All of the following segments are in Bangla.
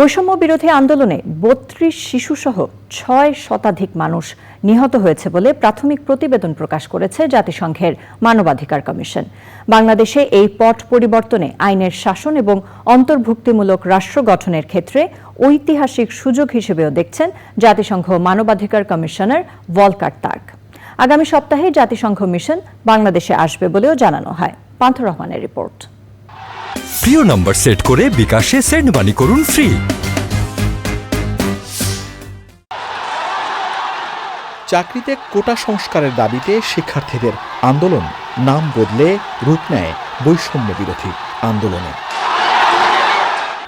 বৈষম্য বিরোধী আন্দোলনে বত্রিশ শিশুসহ ছয় শতাধিক মানুষ নিহত হয়েছে বলে প্রাথমিক প্রতিবেদন প্রকাশ করেছে জাতিসংঘের মানবাধিকার কমিশন। বাংলাদেশে এই পট পরিবর্তনে আইনের শাসন এবং অন্তর্ভুক্তিমূলক রাষ্ট্র গঠনের ক্ষেত্রে ঐতিহাসিক সুযোগ হিসেবেও দেখছেন জাতিসংঘ মানবাধিকার কমিশনার ভলকার তার্ক। আগামী সপ্তাহে জাতিসংঘ মিশন বাংলাদেশে আসবে বলেও জানানো হয়। পান্থ রহমানের রিপোর্ট। প্রিয় নম্বর সেট করে বিকাশে সেন্ড মানি করুন ফ্রি। চাকরিতে কোটা সংস্কারের দাবিতে শিক্ষার্থীদের আন্দোলন, নাম বদলে রূপ নেয় বৈষম্য বিরোধী আন্দোলনে।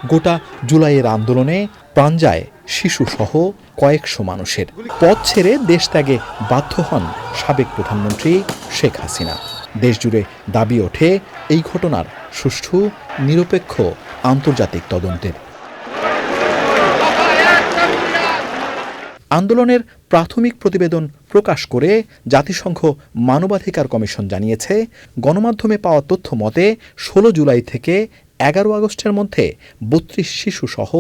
গোটা জুলাইয়ের আন্দোলনে প্রাণ যায় শিশুসহ কয়েকশো মানুষের। পথ ছেড়ে দেশ ত্যাগে বাধ্য হন সাবেক প্রধানমন্ত্রী শেখ হাসিনা। দেশজুড়ে দাবি ওঠে এই ঘটনার সুষ্ঠু, নিরপেক্ষ, আন্তর্জাতিক তদন্তের। আন্দোলনের প্রাথমিক প্রতিবেদন প্রকাশ করে জাতিসংঘ মানবাধিকার কমিশন জানিয়েছে, গণমাধ্যমে পাওয়া তথ্য মতে, ষোলো জুলাই থেকে এগারো আগস্টের মধ্যে বত্রিশ শিশুসহ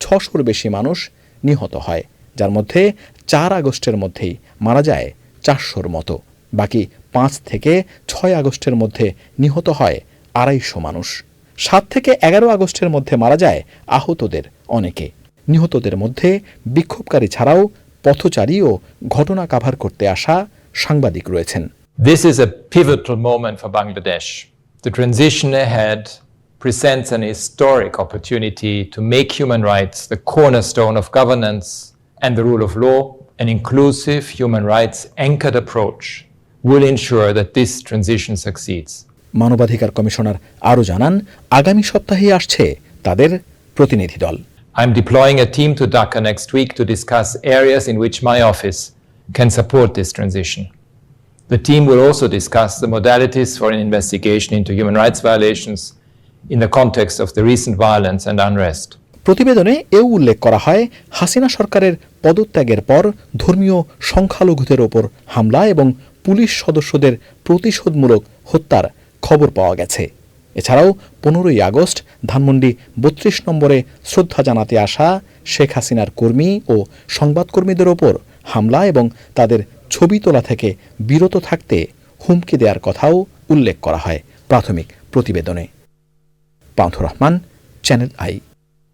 ছশোর বেশি মানুষ নিহত হয়, যার মধ্যে চার আগস্টের মধ্যেই মারা যায় চারশোর মতো। বাকি পাঁচ থেকে ছয় আগস্টের মধ্যে নিহত হয় আড়াইশো মানুষ সাত থেকে এগারো আগস্টের মধ্যে মারা যায় আহতদের অনেকে নিহতদের মধ্যে বিক্ষোভকারী ছাড়াও পথচারী ও ঘটনা কাভার করতে আসা সাংবাদিক রয়েছেন This is a pivotal moment for Bangladesh. The transition ahead presents an historic opportunity to make human rights the cornerstone of governance and the rule of law. An inclusive human rights anchored approach will ensure that this transition succeeds. মানবাধিকার কমিশনার আরও জানান আগামী সপ্তাহে আসছে তাদের প্রতিনিধি দল I'm deploying a team to Dhaka next week to discuss areas in which my office can support this transition. The team will also discuss the modalities for an investigation into human rights violations in the context of the recent violence and unrest. প্রতিবেদনে এও উল্লেখ করা হয় হাসিনা সরকারের পদত্যাগের পর ধর্মীয় সংখ্যালঘুদের ওপর হামলা এবং পুলিশ সদস্যদের প্রতিশোধমূলক হত্যার খবর পাওয়া গেছে। এছাড়াও পনেরোই আগস্ট ধানমন্ডি বত্রিশ নম্বরে শ্রদ্ধা জানাতে আসা শেখ হাসিনার কর্মী ও সংবাদকর্মীদের ওপর হামলা এবং তাদের ছবি তোলা থেকে বিরত থাকতে হুমকি দেওয়ার কথাও উল্লেখ করা হয় প্রাথমিক প্রতিবেদনে। Panth Rahman, channel I.